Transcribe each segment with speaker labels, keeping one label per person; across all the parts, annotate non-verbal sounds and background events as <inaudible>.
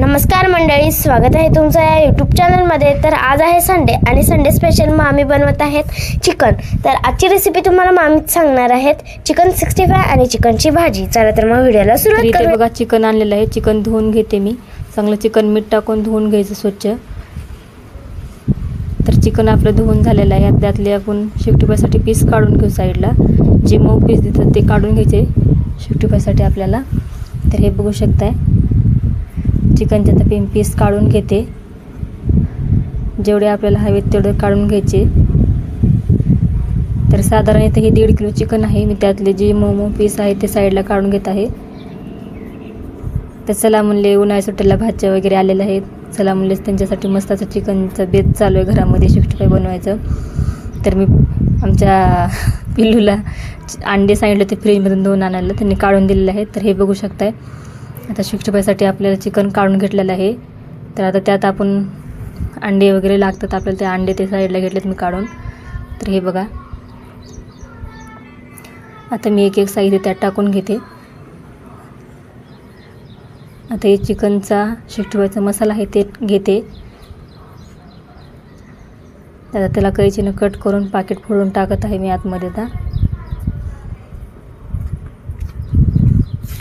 Speaker 1: नमस्कार मंडळी स्वागत आहे तुमचं या यूट्यूब चॅनलमध्ये तर आज आहे संडे आणि संडे स्पेशल मामी बनवत आहेत चिकन तर आजची रेसिपी तुम्हाला मामीच सांगणार आहेत चिकन सिक्स्टी फाय आणि चिकनची भाजी. चला तर मग व्हिडिओला सुरुवात
Speaker 2: इथे बघा चिकन आणलेलं आहे. चिकन धुवून घेते मी. चांगलं चिकन मीठ टाकून धुवून घ्यायचं स्वच्छ. तर चिकन आपलं धुवून झालेलं आहे. त्यातले आपण शिफ्टीपायसाठी पीस काढून घेऊ साईडला. जे मऊ पीस देतात ते काढून घ्यायचे शिफ्टीपायसाठी आपल्याला. तर हे बघू शकताय. चिकनचे आता पिम पीस काढून घेते. जेवढे आपल्याला हवेत तेवढे काढून घ्यायचे. तर साधारण इथे हे दीड किलो चिकन आहे. मी त्यातले जे मोमो पीस आहे ते साईडला काढून घेत आहे. तर चला म्हणले उन्हाळ्या सुट्टीला भाज्या वगैरे आलेल्या आहेत. चला म्हणलेच त्यांच्यासाठी मस्त असं चिकनचं बेत चालू आहे घरामध्ये शिफ्ट फाय बनवायचं. तर मी आमच्या <laughs> पिल्लूला अंडे सांगितलं ते फ्रीजमधून दोन आणायला. त्यांनी काढून दिलेले आहेत. तर हे बघू शकताय. आता शिफ्ट फायसाठी आपल्याला चिकन काढून घेतलेलं आहे. तर आता त्यात आपण अंडे वगैरे लागतात आपल्याला ते अंडे ते साईडला घेतलेत मी काढून. तर हे बघा. आता मी एक एक साहित्य त्यात टाकून घेते. आता हे चिकनचा शिष्टवायचा मसाला आहे ते घेते. आता त्याला कैचीनं कट करून पाकिट फोडून टाकत आहे मी आतमध्ये आता.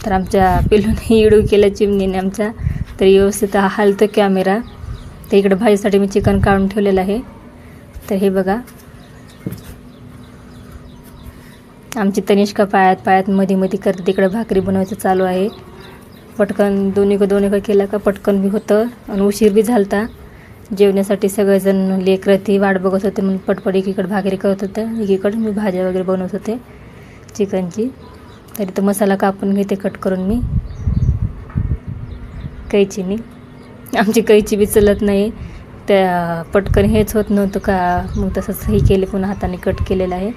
Speaker 2: तर आमच्या पिल्लूने इडू केलं चिमणीने आमच्या. तर व्यवस्थित हा हलतं कॅमेरा तर इकडं भाजीसाठी मी चिकन काढून ठेवलेलं आहे. तर हे बघा. आमची तनिष्का पायात पायात मध्ये मध्ये करते. तिकडं भाकरी बनवायचं चालू आहे. पटकन दोन्ही दोन्ही का केला का पटकन बी होतं. आणि उशीर बी झालता. जेवण्यासाठी सगळेजण लेकरं ती वाट बघत होते. म्हणून पटपट एकीकडे भाकरी करत होतं. एकीकडे मी भाज्या वगैरे बनवत होते. चिकनची. तरी तो मसाला कापून घेते कट करून मी. कैचीनी. आमची कैची बी चलत नाही. त्या पटकन हेच होत नव्हतं का? मग तसंच हे केले पुन्हा हाताने कट केलेलं आहे.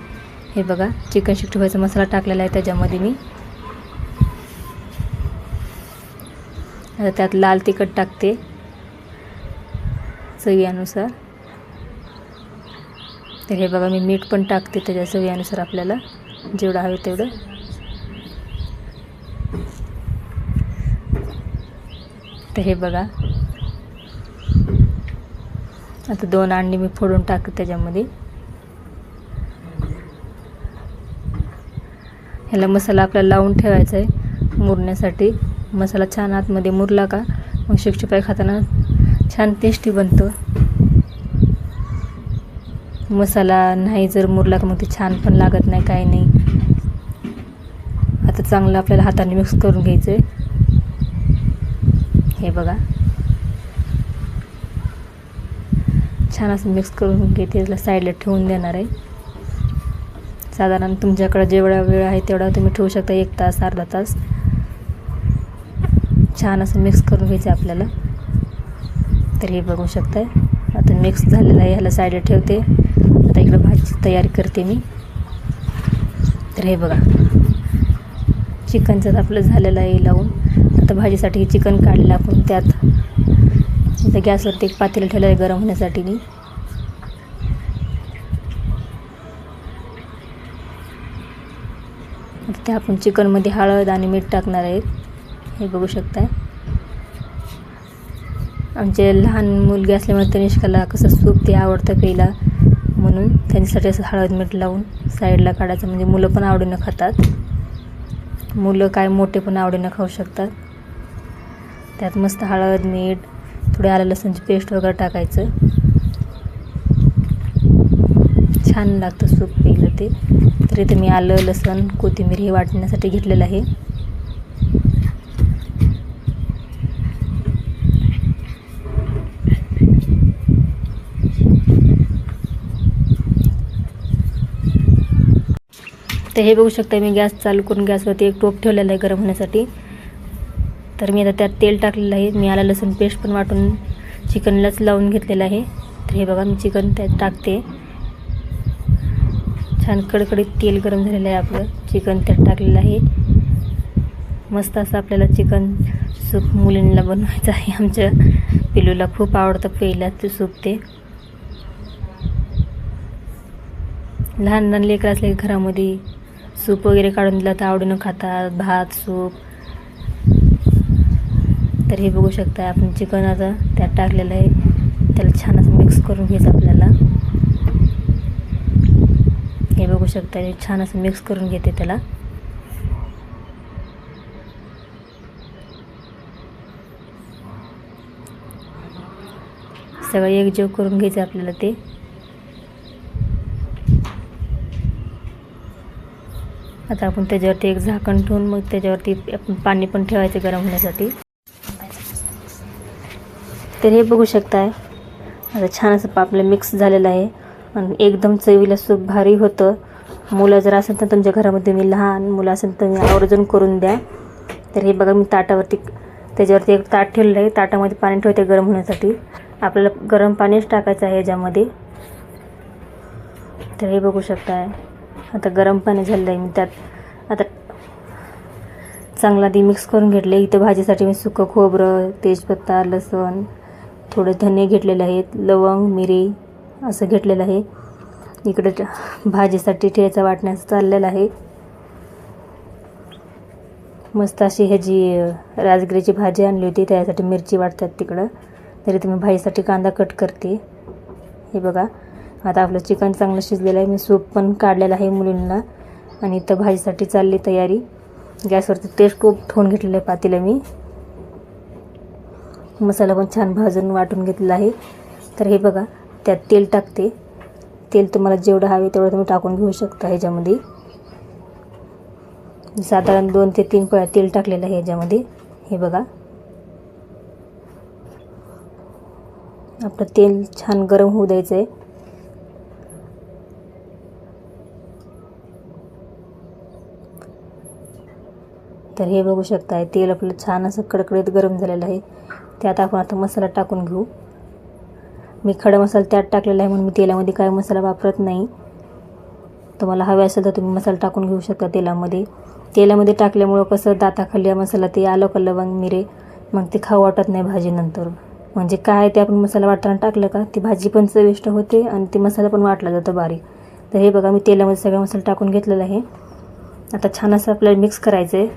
Speaker 2: हे बघा चिकन शिफ्ट व्हायचा मसाला टाकलेला आहे त्याच्यामध्ये मी. आता त्यात लाल तिखट टाकते. चवीनुसार. तर हे बघा मी मीठ पण टाकते त्याच्या चवीनुसार आपल्याला. जेवढं हवं तेवढं. तर हे बघा. आता दोन अंडी मी फोडून टाकते त्याच्यामध्ये. ह्याला मसाला आपल्याला लावून ठेवायचा आहे मुरण्यासाठी. मसाला छान आतमध्ये मुरला का? मग शिक्षपाय खाताना छान टेस्टी बनतो. मसाला नाही जर मुरला का मग ते छान पण लागत नाही काही नाही. आता चांगलं आपल्याला हाताने मिक्स करून घ्यायचं आहे हे बघा. छान असं मिक्स करून घेते त्याला साईडला ठेवून देणार आहे. साधारण तुमच्याकडे जेवढा वेळ आहे तेवढा तुम्ही ठेवू शकता एक तास अर्धा तास. छान असं मिक्स करून घ्यायचं आपल्याला. तर हे बघू शकताय. आता मिक्स झालेलं आहे ह्याला साईडला ठेवते. आता इकडं भाजी तयारी करते मी. तर हे बघा. चिकनचं आपलं झालेलं आहे लावून. आता भाजीसाठी चिकन काढलेलं आपण त्यात. इथं गॅसवरती एक पातेलं ठेवलं आहे गरम होण्यासाठी मी. ते आपण चिकनमध्ये हळद आणि मीठ टाकणार आहेत. हे बघू शकताय. आमचे लहान मुलगी असल्यामुळे तनिष्काला कसं सूप ते आवडतं प्यायला म्हणून त्यांच्यासाठी असं हळद मीठ लावून साईडला काढायचं. म्हणजे मुलं पण आवडीनं खातात. मुलं काय मोठे पण आवडीनं खाऊ शकतात. त्यात मस्त हळद मीठ थोडी आलं लसूणची पेस्ट वगैरे टाकायचं. छान लागतं सूप प्यायला ते. तर इथे मी आलं लसण कोथिंबीर हे वाटण्यासाठी घेतलेलं आहे. तर हे बघू शकता मी गॅस चालू करून गॅसवरती एक टोप ठेवलेला आहे गरम होण्यासाठी. तर मी आता त्यात तेल टाकलेलं आहे. मी आला लसूण पेस्ट पण वाटून चिकनलाच लावून घेतलेलं आहे. तर हे बघा मी चिकन त्यात टाकते. छान कडकडीत तेल गरम झालेलं आहे आपलं. चिकन त्यात टाकलेलं आहे. मस्त असं आपल्याला चिकन सूप मुलींना बनवायचं आहे. आमच्या पिलूला खूप आवडतं पहिला ते सूप ते. लहान लहान लेकरं असले की घरामध्ये सूप वगैरे काढून दिला तर आवडीनं खातात. भात सूप तर हे बघू शकता आपण चिकन आता त्यात टाकलेलं आहे त्याला छान असं मिक्स करून घ्यायचं आपल्याला. हे बघू शकता हे छान असं मिक्स करून घेते त्याला. सगळं एकजीव करून घ्यायचं आपल्याला ते. आता आपण त्याच्यावरती एक झाकण ठेवून मग त्याच्यावरती आपण पाणी पण ठेवायचं गरम होण्यासाठी. तर हे बघू शकताय. आता छान असं पापलं मिक्स झालेलं आहे. आणि एकदम चवीला सूप भारी होतं. मुलं जर असेल तर तुमच्या घरामध्ये मी लहान मुलं असेल तर मी आवर्जून करून द्या. तर हे बघा मी ताटावरती त्याच्यावरती एक ताट ठेवलेलं आहे. ताटामध्ये पाणी ठेवते गरम होण्यासाठी. आपल्याला गरम पाणीच टाकायचं आहे याच्यामध्ये. तर हे बघू शकताय. आता गरम पाणी झालेलं आहे मी त्यात. आता चांगला आधी मिक्स करून घेतले. इथं भाजीसाठी मी सुकं खोबरं तेजपत्ता लसण थोडे धने घेतलेले आहेत लवंग मिरी असं घेतलेलं आहे. इकडे भाजीसाठी ठेचा वाटण्यास चाललेलं आहे. मस्त अशी ह्याची राजगिरीची भाजी आणली होती त्यासाठी मिरची वाटतात तिकडं. तरी तुम्ही भाजीसाठी कांदा कट करते. हे बघा आता आपलं चिकन चांगलं शिजलेलं आहे. मी सूप पण काढलेलं आहे मुलींना. आणि इथं भाजीसाठी चालली तयारी. गॅसवरती तेल खूप ठेवून घेतलेलं आहे पातेलं मी. मसाला पण छान भाजून वाटून घेतलेला आहे. तर हे बघा त्यात तेल टाकते. तेल तुम्हाला जेवढं हवे तेवढं तुम्ही टाकून घेऊ शकता ह्याच्यामध्ये. साधारण दोन ते तीन पळ्या तेल टाकलेलं आहे ह्याच्यामध्ये. हे बघा. आपलं तेल छान गरम होऊ द्यायचं आहे तर हे बघू शकताय तेल आपलं छान असं कडकडीत गरम झालेलं आहे. त्यात आपण आता मसाला टाकून घेऊ. मी खडा मसाला त्यात टाकलेला आहे म्हणून मी तेलामध्ये काय मसाला वापरत नाही. तुम्हाला हवे असेल तर तुम्ही मसाला टाकून घेऊ शकता तेलामध्ये. तेलामध्ये टाकल्यामुळं कसं दाताखाली मसाला ते आलं का लवंग मिरे मग ते खाऊ वाटत नाही भाजीनंतर. म्हणजे काय ते आपण मसाला वाटताना टाकलं का ती भाजी पण चविष्ट होते आणि ते मसाला पण वाटला जातो बारीक. तर हे बघा मी तेलामध्ये सगळा मसाला टाकून घेतलेला आहे. आता छान असं आपल्याला मिक्स करायचं आहे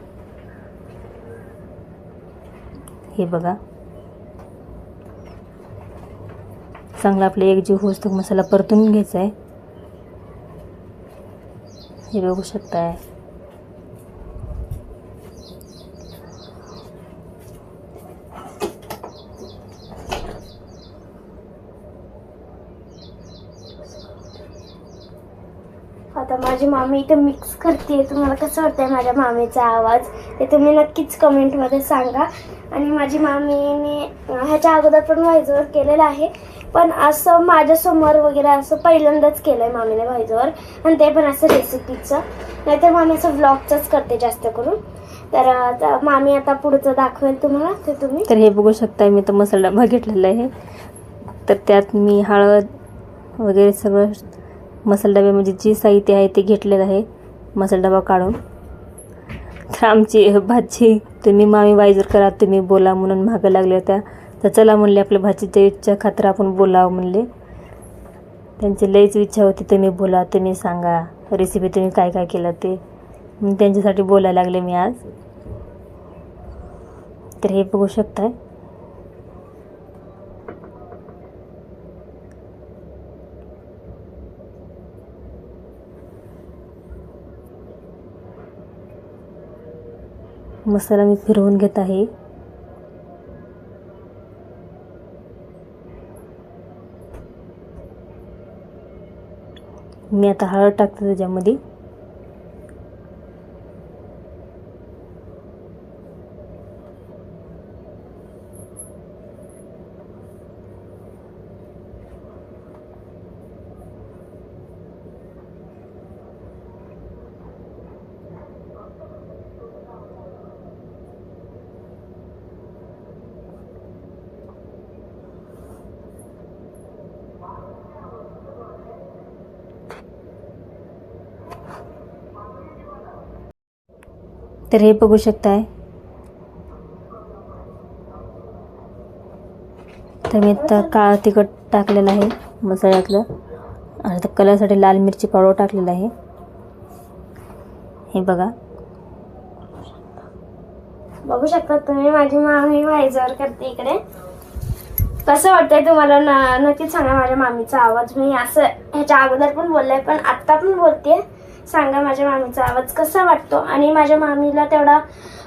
Speaker 2: हे बघा. चांगला आपला एक जीव तो मसाला परतून घ्यायचा आहे हे बघू शकताय.
Speaker 1: आता माझी मामी इथे मिक्स करते तुम्हाला कसं वाटतंय माझ्या मामीचा आवाज? ते तुम्ही नक्कीच कमेंटमध्ये सांगा. आणि माझी मामीने ह्याच्या अगोदर पण व्हायजोवर केलेलं आहे. पण असं माझ्यासमोर वगैरे असं पहिल्यांदाच केलं आहे मामीने व्हायजोवर आणि ते पण असं रेसिपीचं नाहीतर मामी असं व्लॉगचंच करते जास्त करून. तर आता मामी आता पुढचं दाखवेल तुम्हाला ते तुम्ही.
Speaker 2: तर हे बघू शकताय मी तर मसाला डबा घेतलेला आहे. तर त्यात मी हळद वगैरे सगळं मसाला डब्यामध्ये म्हणजे जी साहित्य आहे ते घेतलेलं आहे मसाला डबा काढून. तर आमची भाजी तुम्ही मामी वाईजर करा तुम्ही बोला म्हणून मागं लागल्या होत्या. तर चला म्हणले आपल्या भाजीच्या इच्छा खात्र आपण बोलावं म्हणले. त्यांची लईच इच्छा होती तुम्ही बोला तुम्ही सांगा रेसिपी तुम्ही काय काय केलं ते. मी त्यांच्यासाठी बोलायला लागले मी आज. तर हे बघू शकताय. मसाला मी फिरवून घेत आहे. मी आता हळद टाकते त्याच्यामध्ये. तर हे बघू शकताय. तर मी आता काळं तिखट टाकलेलं आहे मसाल्यातलं. आणि आता कलरसाठी लाल मिरची पावडर टाकलेलं आहे. हे बघा.
Speaker 1: बघू शकता तुम्ही माझी मामी व्हायजर करते इकडे. कसं वाटतंय तुम्हाला? न नक्कीच सांगा माझ्या मामीचा आवाज. मी असं ह्याच्या अगोदर पण बोलले पण आत्ता पण बोलते सांगा माझ्या मामीचा आवाज कसा वाटतो? आणि माझ्या मामीला तेवढा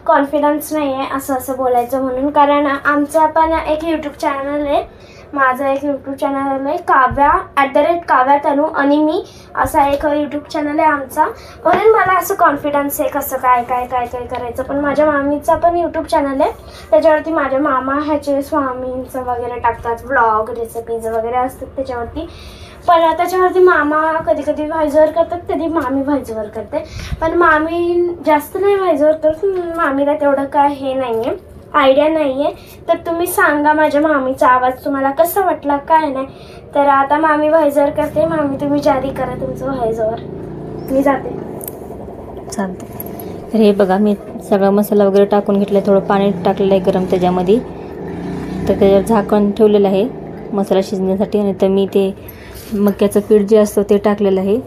Speaker 1: कॉन्फिडन्स नाही आहे असं असं बोलायचं म्हणून. कारण आमचा पण एक यूट्यूब चॅनल आहे. माझं एक यूट्यूब चॅनल आहे Kavya at the rate Kavya Tanu आणि मी. असा एक यूट्यूब चॅनल आहे आमचा. म्हणून मला असं कॉन्फिडन्स आहे कसं काय काय काय काय करायचं. पण माझ्या मामीचा पण यूट्यूब चॅनल आहे. त्याच्यावरती माझ्या मामा ह्याचे स्वामींचं वगैरे टाकतात. व्लॉग रेसिपीज वगैरे असतात त्याच्यावरती. पण त्याच्यावरती मामा कधी कधी व्हायझर करतात कधी मामी व्हायझर करते. पण मामी जास्त नाही व्हायझर करत मामीला तेवढं काय हे नाही आहे आयडिया नाही आहे तर तुम्ही सांगा माझ्या मामीचा आवाज तुम्हाला कसा वाटला काय नाही. तर आता मामी व्हायझर करते मामी तुम्ही जारी करा तुमचं व्हायझर मी जाते.
Speaker 2: चालते तर हे बघा मी सगळा मसाला वगैरे टाकून घेतला थोडं पाणी टाकलेलं आहे गरम त्याच्यामध्ये. तर त्याच्यावर झाकण ठेवलेलं आहे मसाला शिजण्यासाठी. आणि तर मी ते मक्याचं पीठ जे असतं ते टाकलेलं आहे.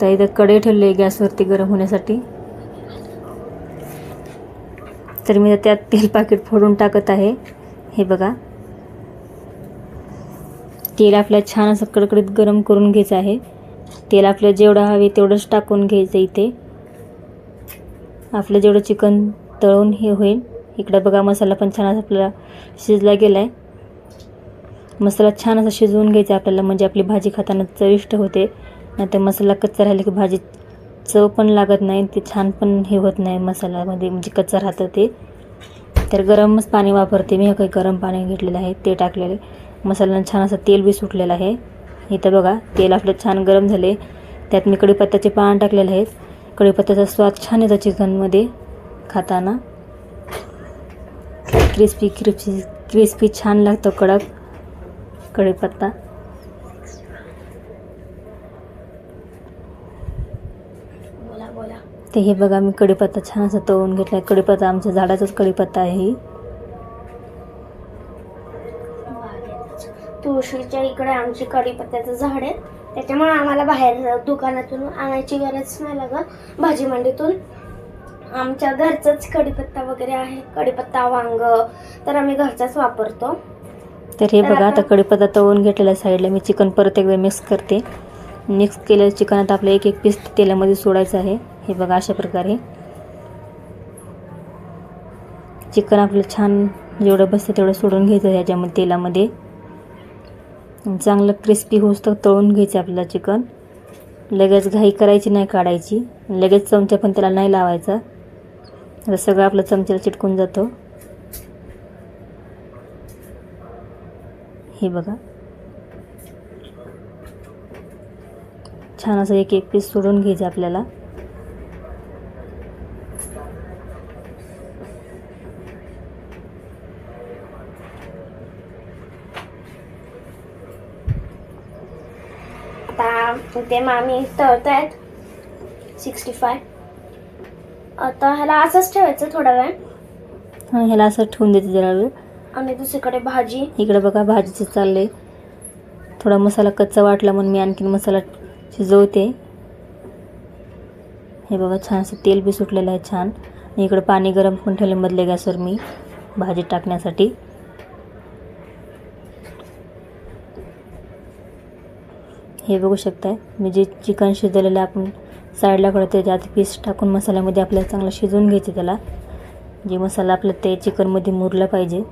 Speaker 2: तर इथं कडे ठेवले आहे गॅसवरती गरम होण्यासाठी. तर मी त्यात तेल पाकिट फोडून टाकत आहे. हे बघा. तेल आपल्याला छान असं कडकडीत गरम करून घ्यायचं आहे. तेल आपल्याला जेवढं हवे तेवढंच टाकून घ्यायचं इथे. आपलं जेवढं चिकन तळून हे होईल. इकडं बघा मसाला पण छान असा आपल्याला शिजला गेला आहे मसाला छान असा शिजवून घ्यायचा आपल्याला म्हणजे आपली भाजी खाताना चविष्ट होते. नाहीतर मसाला कच्चा राहिला की भाजी चव पण लागत नाही ते छान पण हे होत नाही मसाल्यामध्ये म्हणजे कच्चा राहतं ते. तर गरमच पाणी वापरते मी हे काही गरम पाणी घेतलेलं आहे ते टाकलेले मसाल्यानं छान असं तेल बी सुटलेलं आहे. इथं बघा तेल आपलं छान गरम झाले. त्यात मी कढीपत्त्याचे पान टाकलेले आहेत. कढीपत्त्याचा स्वाद छान येतो चिकनमध्ये खाताना. क्रिस्पी क्रिस्पी क्रिस्पी छान लागतो कडक. कढीपत्ता ते हे बघा मी कढीपत्ता छान असं तळून घेतला कढीपत्ता आमच्या झाडाचाच कढीपत्ता आहे ही.
Speaker 1: तुळशीच्या इकडे आमची कढीपत्त्याचं झाड आहे. त्याच्यामुळे आम्हाला बाहेर दुकानातून आणायची गरज नाही लागत. भाजी मंडीतून आमच्या घरचंच कढीपत्ता वगैरे आहे. कढीपत्ता वांग तर आम्ही घरचाच वापरतो.
Speaker 2: तर हे बघा आता
Speaker 1: आता-
Speaker 2: कढीपत्ता तळून घेतलेला आहे साईडला. मी चिकन परत एकदा मिक्स करते. मिक्स केलेलं चिकन आता आपलं एक एक पीस तेलामध्ये सोडायचं आहे. हे बघा अशा प्रकारे. चिकन आपलं छान जेवढं बसतं तेवढं सोडून घ्यायचं ह्याच्यामध्ये तेलामध्ये. चांगलं क्रिस्पी होऊस तर तळून घ्यायचं आपल्याला चिकन. लगेच घाई करायची नाही काढायची. लगेच चमचा पण त्याला नाही लावायचा. आता सगळं आपलं चमच्याला चिटकून जातो. हे बघा. छान असं एक एक पीस सोडून घ्यायचं आपल्याला.
Speaker 1: आता ते मामी तळत आहेत सिक्स्टी फाय आता ह्याला असंच ठेवायचं थोडा वेळ.
Speaker 2: हां ह्याला असं ठेवून देते जरा वेळ.
Speaker 1: आणि दुसरीकडे भाजी.
Speaker 2: इकडे बघा भाजीचं चालले. थोडा मसाला कच्चा वाटला म्हणून मी आणखीन मसाला शिजवते हे बघा छान असं तेल बी सुटलेलं आहे छान. आणि इकडं पाणी गरम पण ठेवले मधले गॅसवर मी भाजी टाकण्यासाठी. हे बघू शकताय मी जे चिकन शिजवलेलं आपण साईडला कडे त्यात पीस टाकून मसाल्यामध्ये आपल्याला चांगलं शिजवून घ्यायचं त्याला. जे मसाला आपलं ते चिकनमध्ये मुरला पाहिजे.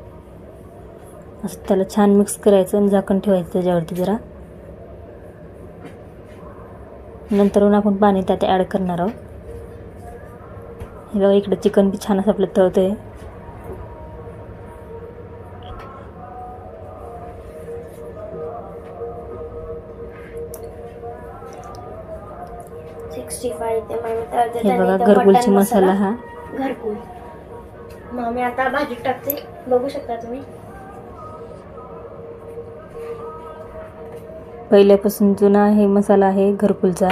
Speaker 2: असं त्याला छान मिक्स करायचं आणि झाकण ठेवायचं त्याच्यावरती जरा. नंतरून आपण पाणी त्यात ॲड करणार आहोत. हे बघा इकडं चिकन बी छान असं आपलं तळतं आहे हे बघा
Speaker 1: तो
Speaker 2: घरगुलची मसाला हा.
Speaker 1: घरकुल मामी आता भाजीत टाकते. बघू शकता तुम्ही.
Speaker 2: पहिल्यापासून जुना हे मसाला आहे घरकुलचा.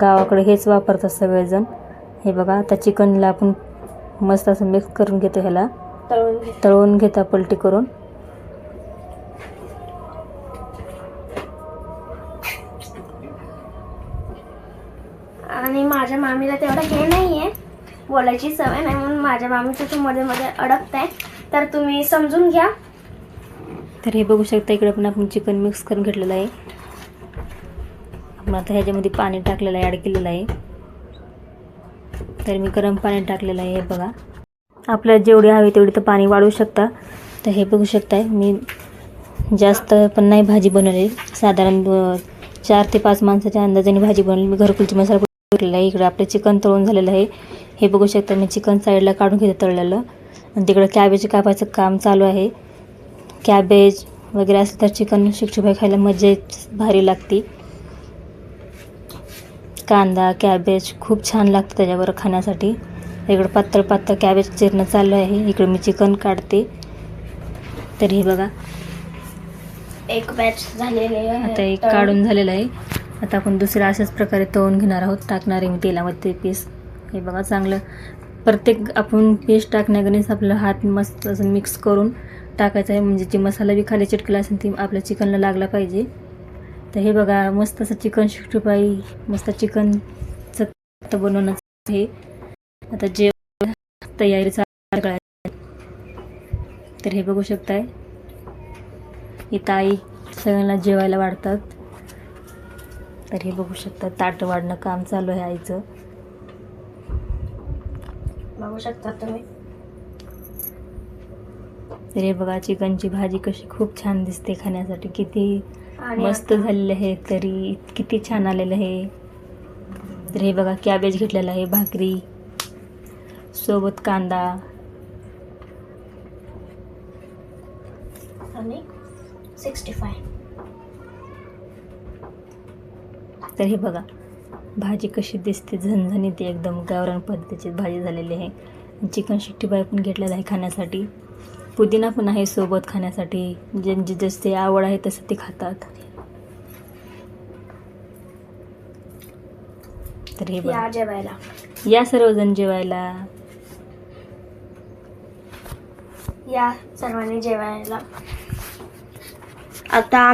Speaker 2: गावाकडे हेच वापरतात सगळेजण. हे बघा आता चिकनला आपण मस्त असं मिक्स करून घेतो ह्याला.
Speaker 1: तळून
Speaker 2: घेता. पलटी करून.
Speaker 1: आणि माझ्या मामीला तेवढं हे नाहीये. बोलायची सवय नाही म्हणून माझ्या मामीचं तू मध्ये मध्ये अडकत आहे तर तुम्ही समजून घ्या.
Speaker 2: तर हे बघू शकता इकडे पण आपण चिकन मिक्स करून घेतलेलं आहे. आपण आता ह्याच्यामध्ये पाणी टाकलेलं आहे ॲड केलेलं आहे. तर मी गरम पाणी टाकलेलं आहे हे बघा. आपल्याला जेवढी हवी तेवढी तर पाणी वाढवू शकता. तर हे बघू शकताय मी जास्त पण नाही भाजी बनवली. साधारण चार ते पाच माणसाच्या अंदाजाने भाजी बनवली. मी घरकुलची मसाला टाकलेला आहे. इकडे आपलं चिकन तळून झालेलं आहे. हे बघू शकता मी चिकन साईडला काढून घेते तळलेलं. आणि तिकडं कॅबेज कापायचं काम चालू आहे. कॅबेज वगैरे असलं तर चिकन फाय खायला मजा भारी लागते. कांदा कॅबेज खूप छान लागतं त्याच्याबरोबर खाण्यासाठी. इकडं पातळ पातळ कॅबेज चिरणं चाललं आहे. इकडं मी चिकन काढते. तर हे बघा.
Speaker 1: एक बॅच झालेले आहे.
Speaker 2: आता एक काढून झालेलं आहे. आता आपण दुसऱ्या अशाच प्रकारे तळून घेणार आहोत. टाकणार आहे मी तेलामध्ये पीस हे बघा चांगलं प्रत्येक आपण पेस्ट टाकण्यागणेच आपला हात मस्त असं मिक्स करून टाकायचं आहे. म्हणजे जी मसाला बी खाली चिटकला असेल ती आपल्या चिकनला लागला पाहिजे. तर हे बघा मस्त असं चिकन सिक्स्टी पाई मस्त चिकनचं बनवण्याचं आहे. आता जे तयारी तर हे बघू शकताय. इथं आई सगळ्यांना जेवायला वाढतात. तर हे बघू शकतात ताट वाढणं काम चालू आहे आईचं.
Speaker 1: बघू शकता तुम्ही.
Speaker 2: तर हे बघा चिकनची भाजी कशी खूप छान दिसते खाण्यासाठी. किती मस्त झालेलं आहे तरी किती छान आलेलं आहे. तर हे बघा कॅबेज घेतलेलं आहे भाकरी सोबत कांदा.
Speaker 1: आणि सिक्स्टी फाय
Speaker 2: तर हे बघा भाजी कशी दिसते झणझणीत एकदम गावरान पद्धतीची भाजी झालेली आहे. चिकन शिट्टी बाय पण घेतलेलं आहे खाण्यासाठी. पुदिना पण आहे सोबत खाण्यासाठी. ज्यांची जसे आवड आहे तसं ते खातात. तर हे बघा.
Speaker 1: जेवायला.
Speaker 2: या सर्वजण जेवायला.
Speaker 1: या सर्वांनी जेवायला. आता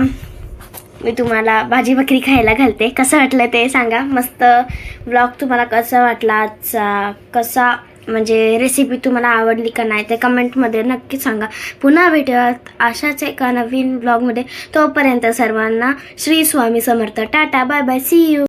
Speaker 1: मी तुम्हाला भाजी भाकरी खायला घालते. कसं वाटलं ते सांगा. मस्त ब्लॉग तुम्हाला कसा वाटला आजचा? कसा म्हणजे रेसिपी तुम्हाला आवडली का नाही ते कमेंटमध्ये नक्की सांगा. पुन्हा भेटूयात अशाच एका नवीन ब्लॉगमध्ये तोपर्यंत सर्वांना Shri Swami Samarth. Tata bye bye see you